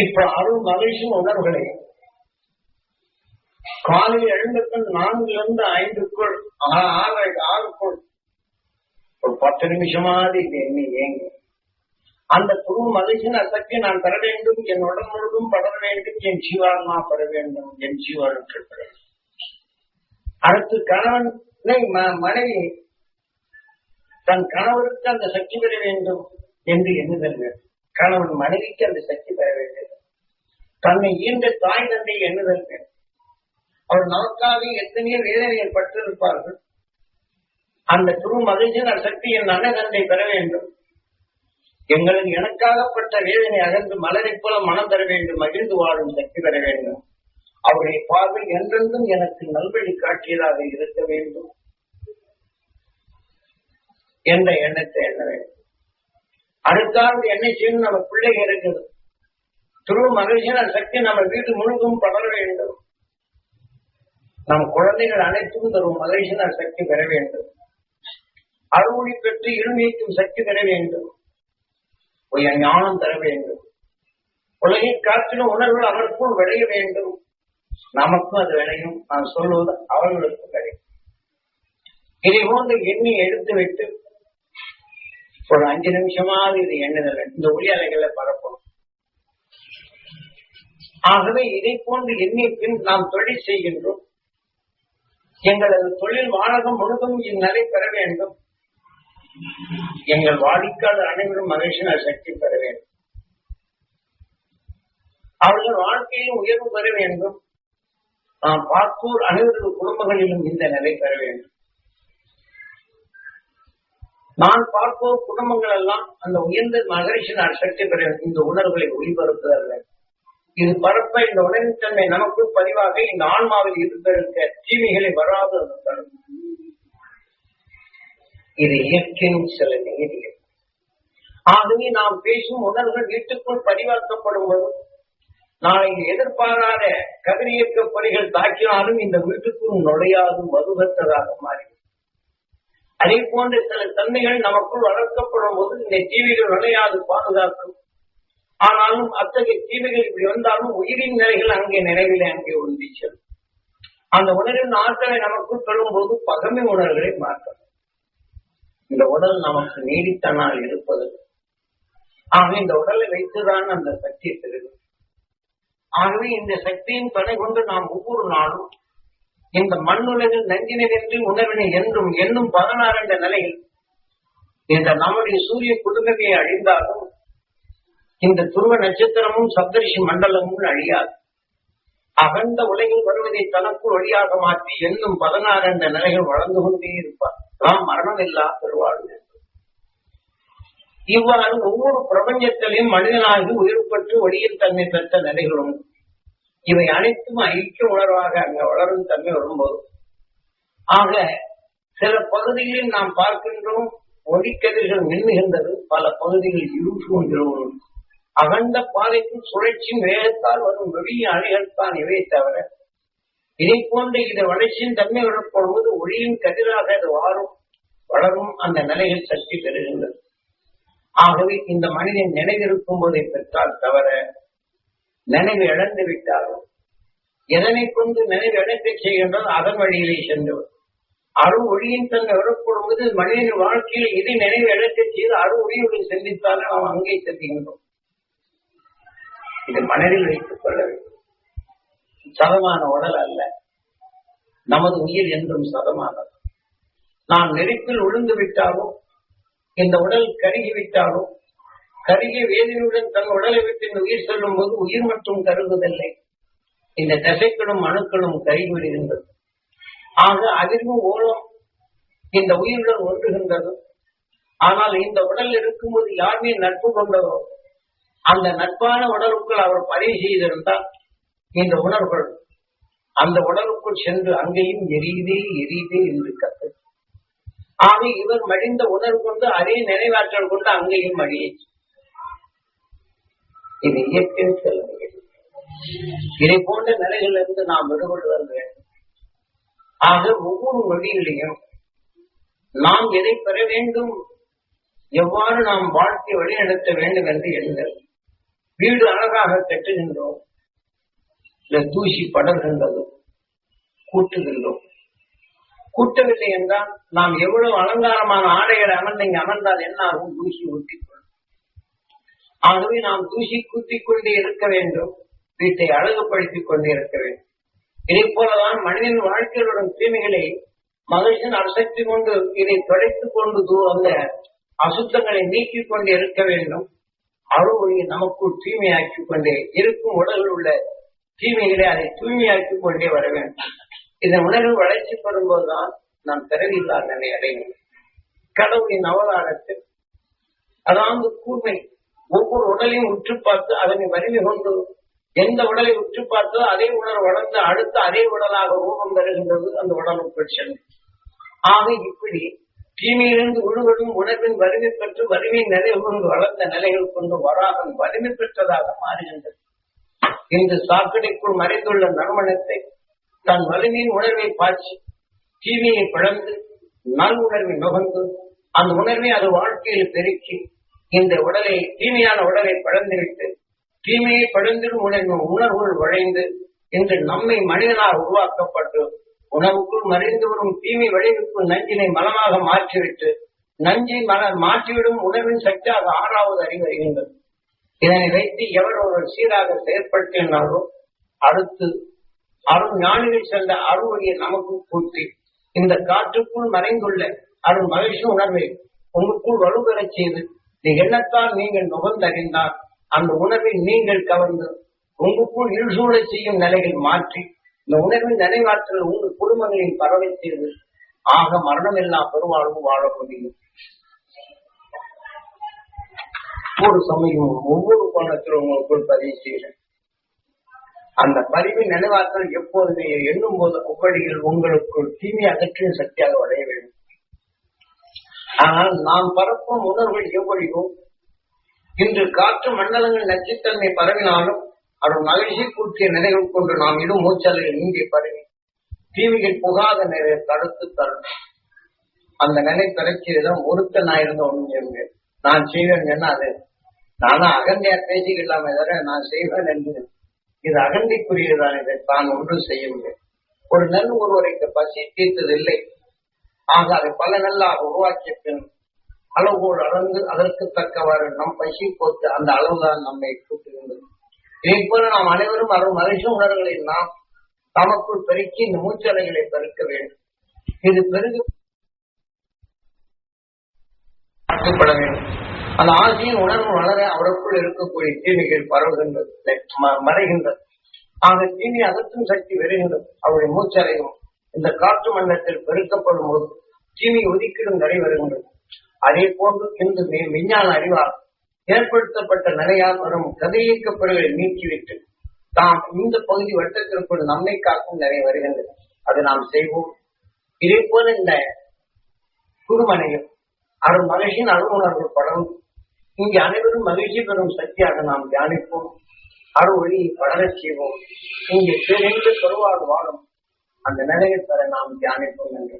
இப்ப அருள் மகிழ்ச்சியும் உணர்வுகளை. காலையில் எழுந்தப்பின் நான்குல இருந்து ஐந்துக்குள் ஆ- ஆறு ஆறுக்குள் ஒரு பத்து நிமிஷமாவது இது என்ன ஏங்க. அந்த துரு மகிழ்ச்சியின் சக்தி நான் பெற வேண்டும் என் உடல் முழுதும் படர வேண்டும் என் ஜீவாத்மா பெற வேண்டும் என் ஜீவானுக்கு பெற அடுத்து கணவன் ம- மனைவி தன் கணவருக்கு அந்த சக்தி பெற வேண்டும் என்று எண்ணுதல் வேண்டும். கணவன் மனைவிக்கு அந்த சக்தி பெற வேண்டும். தன்னை ஈன்ற தாய் தந்தை எண்ணுதல் வேண்டும். அவர் நமக்காக எத்தனையோ வேதனைகள் பட்டிருப்பார்கள். அந்த குரு மகிழ்ச்சியின் சக்தி என் அண்ணன் தந்தை பெற வேண்டும். எங்களின் எனக்காகப்பட்ட வேதனை அகன்று மலரைப் போல மனம் தர வேண்டும். மகிழ்ந்து வாழும் சக்தி பெற வேண்டும். அவருடைய பார்வை என்றென்றும் எனக்கு நல்வழி காட்டியதாக இருக்க வேண்டும். என்ற எண்ணத்தை எண்ண வேண்டும். அடுத்தாண்டு என்ன செய்யணும்? நம்ம பிள்ளைங்க இருக்குது துருவ மகிழ்ச்சியான சக்தி நம்ம வீடு முழுக்கும் படர வேண்டும். நம் குழந்தைகள் அனைத்தும் தரும் மகிழ்ச்சியான சக்தி பெற வேண்டும். அறுவொழி பெற்று இருமைக்கும் சக்தி பெற வேண்டும். ஞானம் தர வேண்டும். உலகை காற்றின உணர்வுகள் அவருக்குள் விளைய வேண்டும். நமக்கும் அது விளையும். நான் சொல்வது அவர்களுக்கு கிடைக்கும் இதை போன்று எண்ணி எடுத்து வைத்து ஒரு அஞ்சு நிமிஷமாவது இது எண்ணுதல். இந்த ஒளி அலைகளை பரப்பணும். ஆகவே இதை போன்று எண்ணிய பின் நாம் தொழில் செய்கின்றோம். எங்களது தொழில் வாழகம் முழுதும் இந்நிலை பெற வேண்டும். எங்கள் வாடிக்கையாளர் அனைவரும் மகிழ்ச்சியான சக்தி பெற வேண்டும். அவர்கள் வாழ்க்கையிலும் உயர்வு பெற வேண்டும். நாம் பார்ப்போர் அனைவரது குடும்பங்களிலும் இந்த நிலை பெற வேண்டும். நான் பார்ப்போம் குடும்பங்கள் எல்லாம் அந்த உயர்ந்த மகிழ்ச்சியின் சக்தி பெற இந்த உணர்வுகளை ஒளிபரப்புதல் இது பரப்ப இந்த உடனே தன்மை நமக்கு பதிவாக இந்த ஆன்மாவில் இருந்திருக்க தீமைகளை வராது அது தரும் இது இயற்கையின் சில நியதிகள் ஆகவே நாம் பேசும் உணர்வுகள் வீட்டுக்குள் பதிவாக்கப்படும் போது நாளை எதிர்பாராத கதிரியக்க பணிகள் தாக்கினாலும் இந்த வீட்டுக்குள் நுழையாது மதுகத்ததாக மாறிவிடும். அதே போன்ற சில தன்மைகள் நமக்குள் வளர்க்கப்படும் போது இந்த தீமைகள் நுழையாது பாதுகாக்கும். ஆனாலும் அத்தகைய தீமைகள் இப்படி வந்தாலும் உயிரின் நிலைகள் அங்கே நினைவிலே அங்கே ஒன்றி செல்லும். அந்த உணர்வின் ஆற்றலை நமக்குள் பெறும்போது பகமை உணர்வுகளை மாற்றும். இந்த உடல் நமக்கு நீடித்தனால் இருப்பது. ஆக இந்த உடலை வைத்துதான் அந்த சக்தி பெறுகிறது ஆகவே இந்த சக்தியின் துணை கொண்டு நாம் ஒவ்வொரு நாளும் இந்த மண்ணுலகில் நஞ்சினின்றி உணர்வினை என்றும் என்னும் பதினாறு என்ற நிலையில் இந்த நம்முடைய சூரிய குடும்பமே அழிந்தாலும் இந்த துருவ நட்சத்திரமும் சப்தரிஷி மண்டலமும் அழியாது. அகண்ட உலகில் வருவதை தனக்குள் வழியாக மாற்றி என்னும் பதினாறு என்ற நிலைகள் வளர்ந்து கொண்டே இருப்பார். நாம் மரணமில்லா பெறுவாழ்வு இவ்வாறு ஒவ்வொரு பிரபஞ்சத்திலையும் மனிதனாகி உயிர்பற்று ஒளியில் தன்னை பெற்ற நிலைகளும் இவை அனைத்தும் ஐக்கிய உணர்வாக அங்க வளரும் தன்மை வரும்போது ஆக சில பகுதிகளில் நாம் பார்க்கின்றோம் ஒளிக்கதிர்கள் மின்னுகின்றது பல பகுதிகளில் இருட்டுகின்றோம் அகண்ட பாதைக்கும் சுழற்சியும் வேகத்தால் வரும் வெளிய அணிகள்தான் இவை தவிர இதை போன்ற இந்த வளர்ச்சியின் தன்மை வரப்படும்போது ஒளியின் கதிராக அது வாரும் வளரும் அந்த நிலையில் சக்தி பெறுகின்றது. ஆகவே இந்த மனிதன் நினைவிருக்கும் போதை பெற்றால் தவிர நினைவு இழந்து விட்டாலும் எதனை கொண்டு நினைவு இழந்து செய்கின்றோம் அதன் வழியிலே சென்றவர் அரு ஒளியின் தன் வரப்படும்போது மனிதன் வாழ்க்கையில் இதை நினைவு இழக்க செய்து அரு ஒளியுடன் சிந்தித்தாலும் அவன் அங்கே செல்கின்றோம். இது மனதில் வைத்துக் கொள்ள வேண்டும். சதமான உடல் அல்ல. நமது உயிர் என்றும் சதமானது. நாம் நெருப்பில் விழுந்து விட்டாலும் இந்த உடல் கருகி விட்டாலும் கருகிய வேதனையுடன் தன் உடலை விட்டு இந்த உயிர் செல்லும் போது உயிர் மட்டும் கருகுவதில்லை. இந்த தசைக்களும் அணுக்களும் கைவிடுகின்றது ஆக அதிர்வும் ஓலம் இந்த உயிருடன் ஒன்றுகின்றது. ஆனால் இந்த உடல் இருக்கும்போது யாருமே நட்பு கொண்டதோ அந்த நட்பான உடலுக்குள் அவர் பதிவு செய்திருந்தால் இந்த உணர்வுகள் அந்த உடலுக்குள் சென்று அங்கேயும் எரியுதே எரியுதே என்று கத்து ஆக இவர் மடிந்த உணர்வு கொண்டு அதே நினைவாற்றல் கொண்டு அங்கேயும் மடியை இது இயற்கையின் செல்ல இதை போன்ற நிலைகளிலிருந்து நாம் விடுபடுதல் வேண்டும். ஆக ஒவ்வொரு வழியிலையும் நாம் எதை பெற வேண்டும்? எவ்வாறு நாம் வாழ்க்கை வழிநடத்த வேண்டும் என்று எண்ணுங்கள் வீடு அழகாக கட்டுகின்றோம். இல்ல தூசி படர்கின்றது. கூட்டுகின்றோம். கூட்டவில்லை என்றால் நாம் எவ்வளவு அலங்காரமான ஆடைகளை அமர்ந்து இங்கு அமர்ந்தால் என்ன ஆகும்? தூசி ஊட்டிக்கொள்ளும் ஆகவே நாம் தூசி கூட்டிக் கொண்டே இருக்க வேண்டும். வீட்டை அழகுபடுத்திக் கொண்டே இருக்க வேண்டும். இதை போலதான் மனிதன் வாழ்க்கையிலுடன் தீமைகளை மகிழ்ச்சியின் அசக்தி கொண்டு இதை தொடைத்துக் கொண்டு தூ- அந்த அசுத்தங்களை நீக்கிக் கொண்டு இருக்க வேண்டும். அருள்வழியை நமக்குள் தூய்மையாக்கிக் கொண்டே இருக்கும் உடலில் உள்ள தீமைகளை அதை தூய்மையாக்கிக் கொண்டே வர வேண்டும். இதன் உணர்வு வளர்ச்சி பெறும்போதுதான் நாம் பிறவில்லா நிலை அடையும் கடவுளின் அவதாரத்தில் அதாவது கூர்மை ஒவ்வொரு உடலையும் உற்று பார்த்து அதனை வலிமை கொண்டு எந்த உடலை உற்று பார்த்தோ அதே உடல் வளர்ந்து அடுத்த அதே உடலாக ரூபம் வருகின்றது அந்த உடலுக்குள் செல்லும் ஆக இப்படி தீமையிலிருந்து உழுவதும் உணர்வின் வலிமை பெற்று வலிமை நிலை கொண்டு வளர்ந்த நிலைகள் கொண்டு வராதன் வலிமை பெற்றதாக மாறுகின்றது. இந்த சாக்கடைக்குள் மறைந்துள்ள நறுமணத்தை தன் வலிமையின் உணர்வை பாய்ச்சி தீமையை பிளந்து நல் உணர்வை நுகர்ந்து அந்த உணர்வை அது வாழ்க்கையில் பெருக்கி இந்த உடலை தீமையான உடலை பிளந்துவிட்டு தீமையை படுந்திடும் உணர்வு உணர்வுகள் வளைந்து இன்று நம்மை மனிதனாக உருவாக்கப்பட்டு உணவுக்குள் மறைந்து வரும் தீமை விளைவுக்குள் நஞ்சினை மலமாக மாற்றிவிட்டு நஞ்சை மல மாற்றிவிடும் உணர்வின் சக்தியாக ஆறாவது அறிவு அறிகின்றது இதனை வைத்து எவர் ஒரு சீராக செயற்படுத்தினாரோ அடுத்து அருள் ஞானிகள் சென்ற அருள்வழியை நமக்கு கூட்டி இந்த காற்றுக்குள் மறைந்துள்ள அருள் மகிழ்ச்சி உணர்வை உங்களுக்குள் வலுப்பெறச் செய்து இந்த எண்ணத்தால் நீங்கள் நுகர்ந்தறிந்தால் அந்த உணர்வை நீங்கள் கவர்ந்து உங்களுக்குள் இருசூழச் செய்யும் நிலையில் மாற்றி இந்த உணர்வின் நினைவாற்றல் உங்கள் குடும்பங்களின் பரவை செய்து ஆக மரணமில்லா பெருவாழ்வு வாழ முடியும் ஒவ்வொரு சமயம் ஒவ்வொரு கோணத்திலும் உங்களுக்குள் பதிவு செய்கிறேன். அந்த பதிவின் நினைவாற்றல் எப்போதுமே எண்ணும் போது அவ்வழியில் உங்களுக்குள் தீமை அகற்றும் சக்தியாக வளைய வேண்டும். ஆனால் நாம் பரப்பும் உணர்வுகள் எவ்வழியோ? இன்று காற்று மண்டலங்கள் நச்சுத்தன்மை பரவினாலும் அவர் மகிழ்ச்சி கூட்டிய நிலைகள் கொண்டு நாம் இடும் மூச்சலையில் இங்கே பரவி தீமைகள் புகாத நிறைய தடுத்து தரணும். அந்த நிலை பிறக்கியதும் ஒருத்த நான் இருந்த ஒன்று நான் செய்வேன் என்ன அது? நானும் அகண்டையா பேசிக்கலாமே தவிர நான் செய்வேன் என்று? இது அகண்டைக்குரியதான் இதை. தான் ஒன்றும் செய்ய முடியும் ஒரு நல் ஒருவரைக்கு பசி தீர்த்ததில்லை. ஆக அதை பல நல்லாக உருவாக்கிய பின் அளவோடு அளந்து அதற்கு தக்கவாறு நம் பசி போட்டு அந்த அளவுதான் நம்மை கூட்டுகின்றது. இதை போல நாம் அனைவரும் அருள் மகிழ்ச்சி உணர்வுகளை நாம் தமக்குள் பெருக்கி இந்த மூச்சலைகளை பெருக்க வேண்டும். இது பெருகு கட்டுப்பட வேண்டும். அந்த ஆசையின் உணர்வு வளர அவருக்குள் இருக்கக்கூடிய தீமைகள் பரவுகின்றது மறைகின்றது. ஆக தீமை அகற்றும் சக்தி வருகின்றது. அவருடைய மூச்சலையும் இந்த காற்று மண்டலத்தில் பெருக்கப்படும் போது தீமை ஒதுக்கிடும் நிலை வருகின்றது அதே போன்று இந்த விஞ்ஞான அறிவால் ஏற்படுத்தப்பட்ட நிலையால் வரும் கதையீக்கப்படுகளை நீக்கிவிட்டு தாம் இந்த பகுதி வட்டத்திற்குள் நம்மை காக்கும் நிலை வருகின்றது. அது நாம் செய்வோம். இதே போல இந்த குருமனையும் அருள் மகிழ்ச்சியின் அருளுணர்வு படம் இங்கே அனைவரும் மகிழ்ச்சி பெறும் சக்தியாக நாம் தியானிப்போம். அருள் ஒளியை படரச் செய்வோம். இங்கே பேரென்று பெறுவார் வாழும். அந்த நிலையை பெற நாம் தியானிப்போம் என்று.